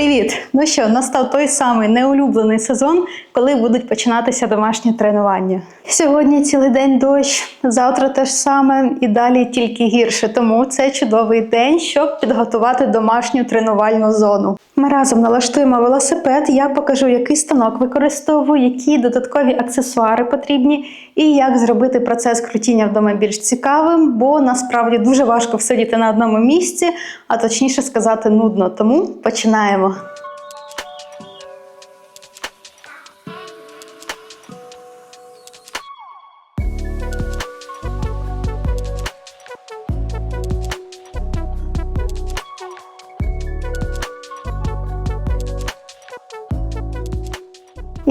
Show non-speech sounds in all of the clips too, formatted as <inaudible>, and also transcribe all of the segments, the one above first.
Привіт! Ну що, настав той самий неулюблений сезон, коли будуть починатися домашні тренування. Сьогодні цілий день дощ, завтра теж саме і далі тільки гірше. Тому це чудовий день, щоб підготувати домашню тренувальну зону. Ми разом налаштуємо велосипед. Я покажу, який станок використовую, які додаткові аксесуари потрібні, і як зробити процес крутіння вдома більш цікавим, бо насправді дуже важко всидіти на одному місці, а точніше сказати, нудно. Тому починаємо.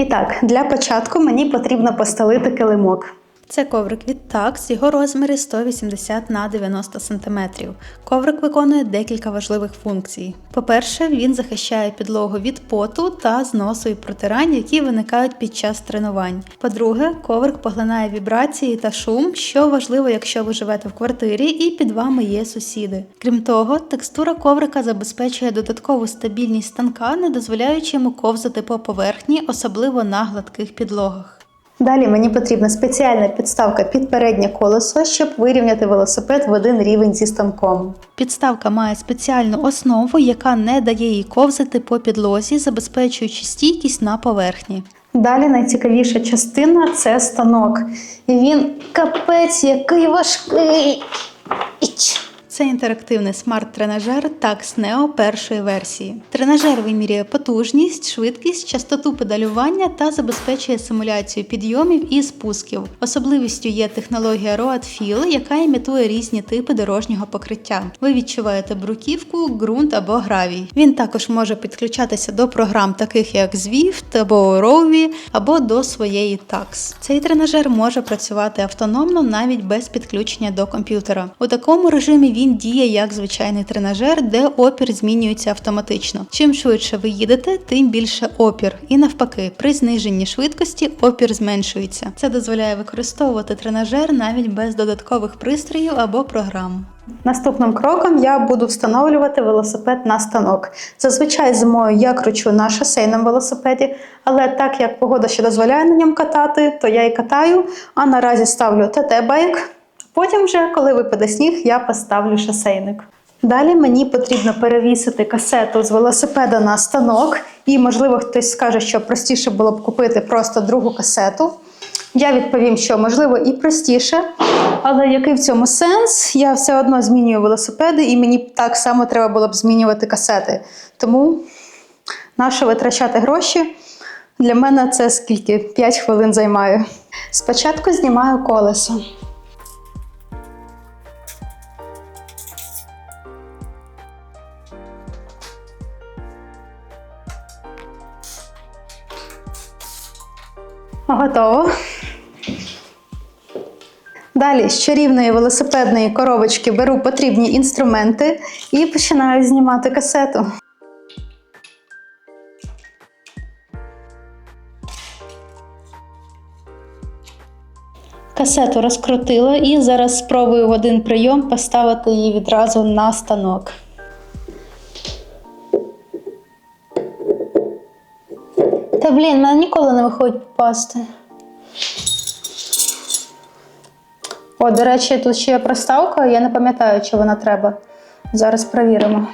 І так, для початку мені потрібно постелити килимок. Це коврик від Tax, його розміри 180 на 90 см. Коврик виконує декілька важливих функцій. По-перше, він захищає підлогу від поту та зносу і протирань, які виникають під час тренувань. По-друге, коврик поглинає вібрації та шум, що важливо, якщо ви живете в квартирі і під вами є сусіди. Крім того, текстура коврика забезпечує додаткову стабільність станка, не дозволяючи йому ковзати по поверхні, особливо на гладких підлогах. Далі мені потрібна спеціальна підставка під переднє колесо, щоб вирівняти велосипед в один рівень зі станком. Підставка має спеціальну основу, яка не дає їй ковзати по підлозі, забезпечуючи стійкість на поверхні. Далі найцікавіша частина це станок. І він капець який важкий. Іч. Це інтерактивний смарт-тренажер Tax Neo першої версії. Тренажер вимірює потужність, швидкість, частоту педалювання та забезпечує симуляцію підйомів і спусків. Особливістю є технологія Road Feel, яка імітує різні типи дорожнього покриття. Ви відчуваєте бруківку, ґрунт або гравій. Він також може підключатися до програм, таких як Zwift або Rovi, або до своєї Tax. Цей тренажер може працювати автономно навіть без підключення до комп'ютера. У такому режимі він діє як звичайний тренажер, де опір змінюється автоматично. Чим швидше ви їдете, тим більше опір. І навпаки, при зниженні швидкості опір зменшується. Це дозволяє використовувати тренажер навіть без додаткових пристроїв або програм. Наступним кроком я буду встановлювати велосипед на станок. Зазвичай зимою я кручу на шосейному велосипеді, але так як погода ще дозволяє на ньому катати, то я і катаю, а наразі ставлю ТТ-байк. Потім, вже, коли випаде сніг, я поставлю шосейник. Далі мені потрібно перевісити касету з велосипеда на станок, і, можливо, хтось скаже, що простіше було б купити просто другу касету. Я відповім, що можливо і простіше, але який в цьому сенс? Я все одно змінюю велосипеди, і мені так само треба було б змінювати касети. Тому нащо витрачати гроші? Для мене це скільки 5 хвилин займає. Спочатку знімаю колесо. Готово. Далі з чарівної велосипедної коробочки беру потрібні інструменти і починаю знімати касету. Касету розкрутила і зараз спробую в один прийом поставити її відразу на станок. Блін, мене ніколи не виходить попасти. О, до речі, тут ще є проставка, я не пам'ятаю, чи вона треба. Зараз перевіримо.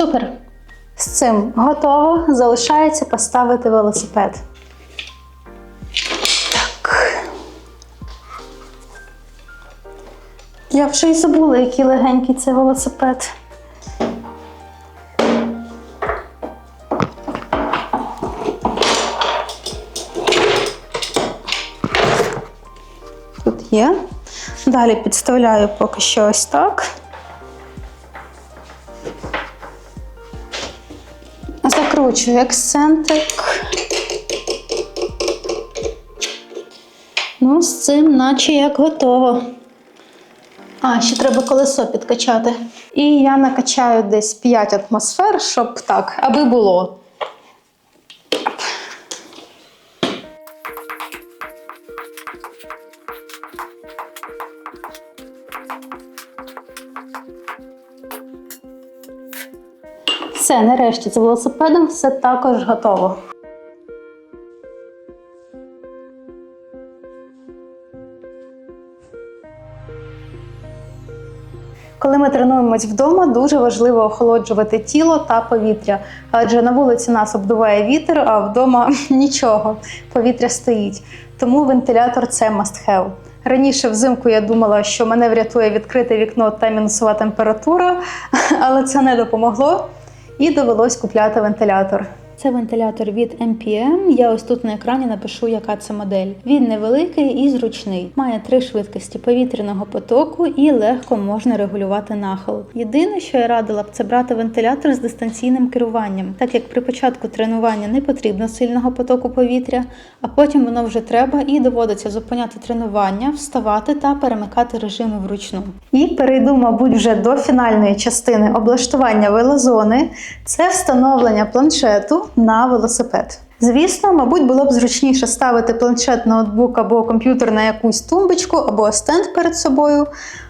Супер. З цим готово. Залишається поставити велосипед. Так. Я вже й забула, який легенький це велосипед. Тут є. Далі підставляю поки що ось так. Закручую ексцентрик. Ну, з цим наче як готово. А, ще треба колесо підкачати. І я накачаю десь 5 атмосфер, щоб так, аби було. Все, нарешті з велосипедом все також готово. Коли ми тренуємось вдома, дуже важливо охолоджувати тіло та повітря, адже на вулиці нас обдуває вітер, а вдома <laughs> нічого, повітря стоїть. Тому вентилятор це must have. Раніше взимку я думала, що мене врятує відкрите вікно та мінусова температура, <laughs> але це не допомогло і довелось купляти вентилятор. Це вентилятор від MPM. Я ось тут на екрані напишу, яка це модель. Він невеликий і зручний. Має три швидкості повітряного потоку і легко можна регулювати нахил. Єдине, що я радила б, це брати вентилятор з дистанційним керуванням, так як при початку тренування не потрібно сильного потоку повітря, а потім воно вже треба і доводиться зупиняти тренування, вставати та перемикати режими вручну. І перейду, мабуть, вже до фінальної частини облаштування велозони це встановлення планшету на велосипед. Звісно, мабуть, було б зручніше ставити планшет, ноутбук або комп'ютер на якусь тумбочку або стенд перед собою.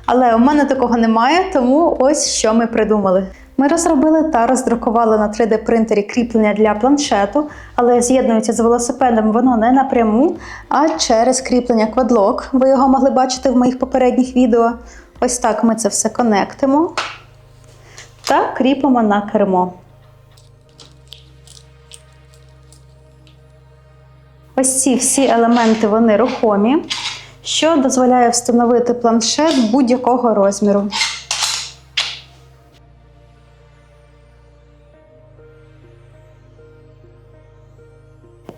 Але у мене такого немає, тому ось що ми придумали. Ми розробили та роздрукували на 3D принтері кріплення для планшету, але з'єднується з велосипедом воно не напряму, а через кріплення квадлок. Ви його могли бачити в моїх попередніх відео. Ось так ми це все конектимо та кріпимо на кермо. Ось всі елементи вони рухомі, що дозволяє встановити планшет будь-якого розміру.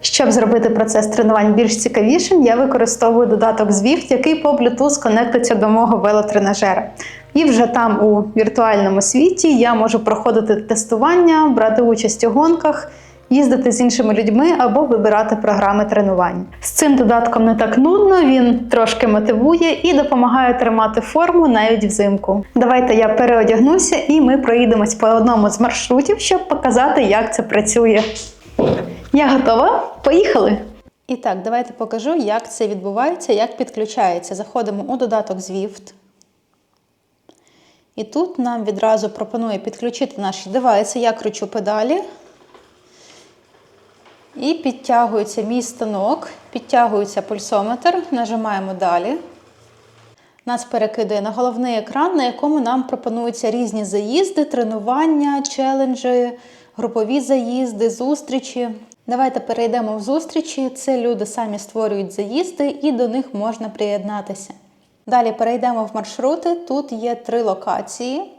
Щоб зробити процес тренувань більш цікавішим, я використовую додаток Zwift, який по Bluetooth конектиться до мого велотренажера. І вже там у віртуальному світі я можу проходити тестування, брати участь у гонках, їздити з іншими людьми або вибирати програми тренувань. З цим додатком не так нудно, він трошки мотивує і допомагає тримати форму навіть взимку. Давайте я переодягнуся і ми проїдемось по одному з маршрутів, щоб показати, як це працює. Я готова? Поїхали! І так, давайте покажу, як це відбувається, як підключається. Заходимо у додаток Zwift. І тут нам відразу пропонує підключити наші девайси. Я кручу педалі. І підтягується мій станок, підтягується пульсометр, нажимаємо далі. Нас перекидає на головний екран, на якому нам пропонуються різні заїзди, тренування, челенджі, групові заїзди, зустрічі. Давайте перейдемо в зустрічі. Це люди самі створюють заїзди і до них можна приєднатися. Далі перейдемо в маршрути. Тут є три локації,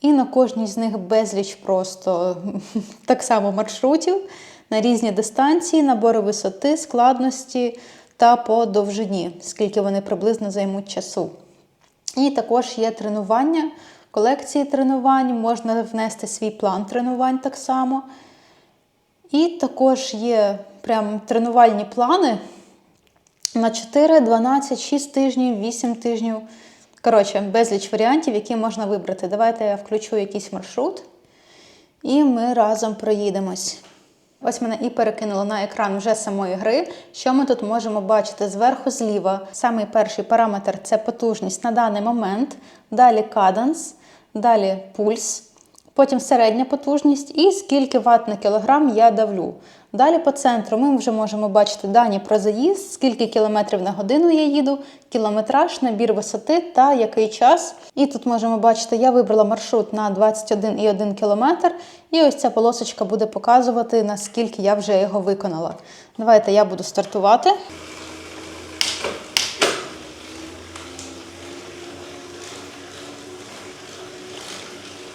і на кожній з них безліч просто <laughs> так само маршрутів на різні дистанції, набори висоти, складності та по довжині, скільки вони приблизно займуть часу. І також є тренування, колекції тренувань, можна внести свій план тренувань так само. І також є прям тренувальні плани на 4, 12, 6 тижнів, 8 тижнів. Коротше, безліч варіантів, які можна вибрати. Давайте я включу якийсь маршрут, і ми разом проїдемось. Ось мене і перекинуло на екран вже самої гри. Що ми тут можемо бачити зверху зліва? Самий перший параметр це потужність на даний момент, далі каданс, далі пульс, потім середня потужність і скільки ватт на кілограм я давлю. Далі по центру ми вже можемо бачити дані про заїзд, скільки кілометрів на годину я їду, кілометраж, набір висоти та який час. І тут можемо бачити, я вибрала маршрут на 21,1 км, і ось ця полосочка буде показувати, наскільки я вже його виконала. Давайте я буду стартувати.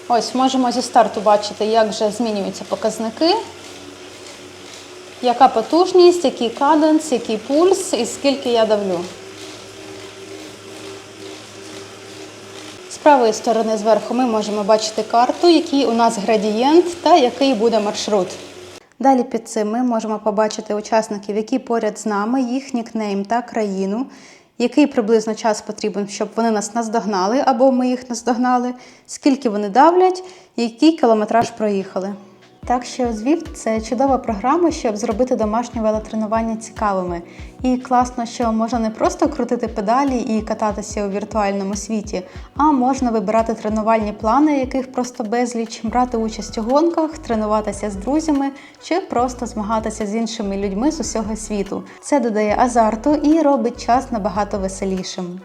Ось можемо зі старту бачити, як вже змінюються показники. Яка потужність, який каденс, який пульс і скільки я давлю. Правої сторони зверху ми можемо бачити карту, який у нас градієнт та який буде маршрут. Далі під цим ми можемо побачити учасників, які поряд з нами, їх нікнейм та країну. який приблизно час потрібен, щоб вони нас наздогнали або ми їх наздогнали, скільки вони давлять, який кілометраж проїхали. Так що Zwift – це чудова програма, щоб зробити домашнє велотренування цікавими. І класно, що можна не просто крутити педалі і кататися у віртуальному світі, а можна вибирати тренувальні плани, яких просто безліч, брати участь у гонках, тренуватися з друзями чи просто змагатися з іншими людьми з усього світу. Це додає азарту і робить час набагато веселішим.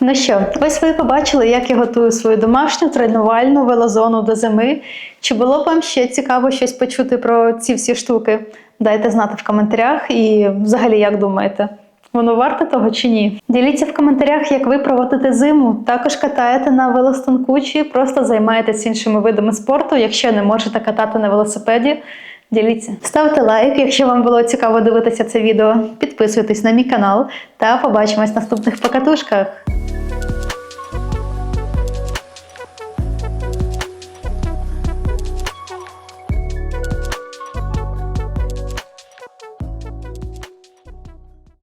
Ну що, ось ви побачили, як я готую свою домашню тренувальну велозону до зими. Чи було б вам ще цікаво щось почути про ці всі штуки? Дайте знати в коментарях і взагалі як думаєте. Воно варте того чи ні? Діліться в коментарях, як ви проводите зиму. Також катаєте на велостанку чи просто займаєтесь іншими видами спорту, якщо не можете катати на велосипеді. Діліться. Ставте лайк, якщо вам було цікаво дивитися це відео. Підписуйтесь на мій канал та побачимось в наступних покатушках.